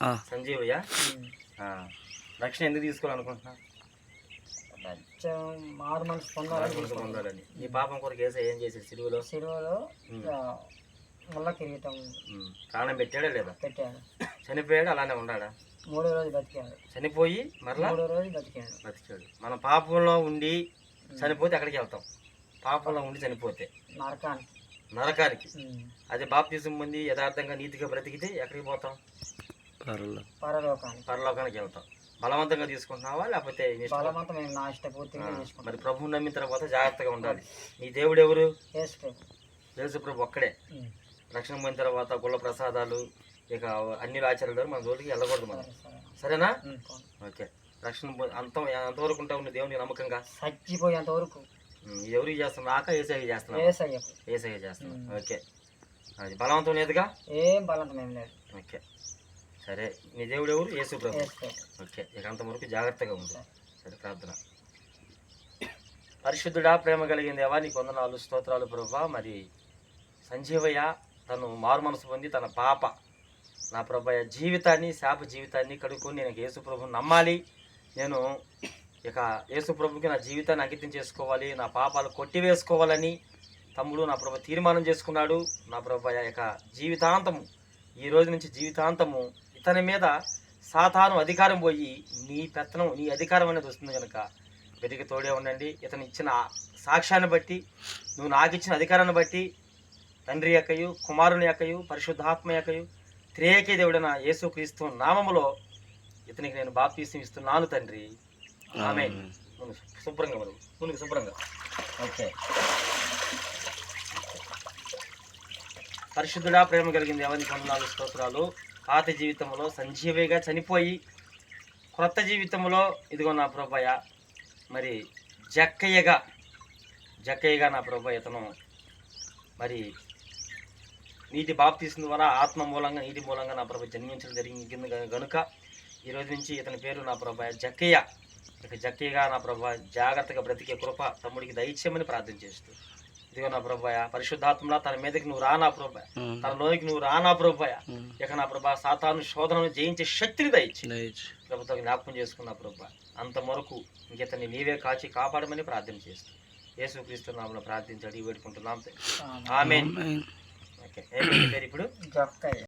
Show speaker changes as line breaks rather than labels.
ఆ.
సంజీవయ్య? రక్షణ ఎందుకు తీసుకోవాలనుకుంటున్నా?
మనసు పొందాలని
పొందాలని. నీ పాపం కొరకు ఏసై ఏం చేశాడు సిలువలో
సిలువలో
ఉమ్.
ఆ, ముళ్ళ కిరీటం
ఉమ్, ప్రాణం పెట్టాడా లేదా?
పెట్టాడు.
చనిపోయాడు అలానే ఉన్నాడా?
మూడో రోజు బతికాడు.
చనిపోయి మరలా
మూడో రోజు బతికాడు.
బతికాడు. మన పాపంలో ఉండి చనిపోతే ఎక్కడికి వెళ్తాం? పాపంలో ఉండి చనిపోతే.
నరకానికి.
నరకానికి. అదే బాప్తిజం పొంది యథార్థంగా నీతిగా బ్రతికితే ఎక్కడికి పోతాం?
పరలోకానికి.
పరలోకానికి వెళ్తాం. బలవంతంగా తీసుకుంటున్నావా లేకపోతే
మేము నా ఇష్టపూర్తిగా
మరి ప్రభువు నమ్మిన తర్వాత జాగ్రత్తగా ఉండాలి. నీ దేవుడు ఎవరు?
యేసు ప్రభు.
ఒక్కడే. రక్షణ పొందిన తర్వాత కుల ప్రసాదాలు ఇక అన్ని ఆచారాలు మన జోలికి వెళ్ళకూడదు మనం.
సరే, సరే.
సరేనా. ఓకే. రక్షణ అంతం అంతవరకు ఉంటావు నువ్వు దేవునికి నమ్మకంగా?
చచ్చిపోయేంత వరకు
ఎవరికి చేస్తున్నావు? నాక ఏసఐ చేస్తున్నావు? ఏసఐ చేస్తున్నావు. ఓకే. అది బలవంతం లేదుగా?
ఏం బలంతం ఏం లేదు.
ఓకే. సరే నీ దేవుడు ఎవరు? యేసు ప్రభు.
యేసు ప్రభు.
ఓకే ఇక అంతవరకు జాగ్రత్తగా ఉంది సరే ప్రార్థన. పరిశుద్ధుడా ప్రేమ కలిగిన దేవా నీకు వందనాలు స్తోత్రాలు ప్రభా. మరి సంజీవయ్య తను మారు మనసు పొంది తన పాప నా ప్రభయ్య జీవితాన్ని శాప జీవితాన్ని కడుక్కొని నేను యేసు ప్రభుని నమ్మాలి. నేను ఇక యేసు ప్రభుకి నా జీవితాన్ని అంకితం చేసుకోవాలి నా పాపాలు కొట్టివేసుకోవాలని తమ్ముడు నా ప్రభు తీర్మానం చేసుకున్నాడు. నా ప్రభయ్య ఇక జీవితాంతము ఈ రోజు నుంచి జీవితాంతము ఇతని మీద సాతాను అధికారం పోయి నీ పెత్తనం నీ అధికారం అనేది వస్తుంది కనుక వెతికి తోడే ఉండండి. ఇతను ఇచ్చిన సాక్ష్యాన్ని బట్టి నువ్వు నాకు ఇచ్చిన అధికారాన్ని బట్టి తండ్రి యొక్కయు కుమారుని యొక్కయు పరిశుద్ధాత్మ యొక్కయు త్రియేకే దేవుడైన యేసుక్రీస్తు నామములో ఇతనికి నేను బాప్తీసం ఇస్తున్నాను తండ్రి. ఆమె శుభ్రంగా మరి. శుభ్రంగా. ఓకే. పరిశుద్ధుడా ప్రేమ కలిగింది ఎవరి వందనాలు స్తోత్రాలు. పాత జీవితంలో సంజీవిగా చనిపోయి క్రొత్త జీవితంలో ఇదిగో నా ప్రభయ్య మరి జక్కయ్యగా జక్కయ్యగా నా ప్రభ ఇతను మరి నీటి బాప్తీసిన ద్వారా ఆత్మ మూలంగా నీటి మూలంగా నా ప్రభ జన్మించడం జరిగింది. కనుక ఈరోజు నుంచి ఇతని పేరు నా ప్రభ జక్కయ్య. ఇక జక్కయ్యగా నా ప్రభ జాగ్రత్తగా బ్రతికే కృప తమ్ముడికి దయచేయమని ప్రార్థన చేస్తూ ఇదిగో నా ప్రభాయ పరిశుద్ధాత్మలా తన మీదకి నువ్వు రానా ప్రభాయ తన లోనికి నువ్వు రానా ప్రభాయ ఇక నా ప్రభా సాతాను శోధనను జయించే శక్తిని దయచి. ప్రభుత్వం జ్ఞాపకం చేసుకున్న ప్రభా అంత వరకు ఇంకితన్ని నీవే కాచి కాపాడమని ప్రార్థన చేస్తూ యేసుక్రీస్తు నామను ప్రార్థించి అడిగి పెట్టుకుంటున్నాం
ఆమె.
ఓకే. ఇప్పుడు?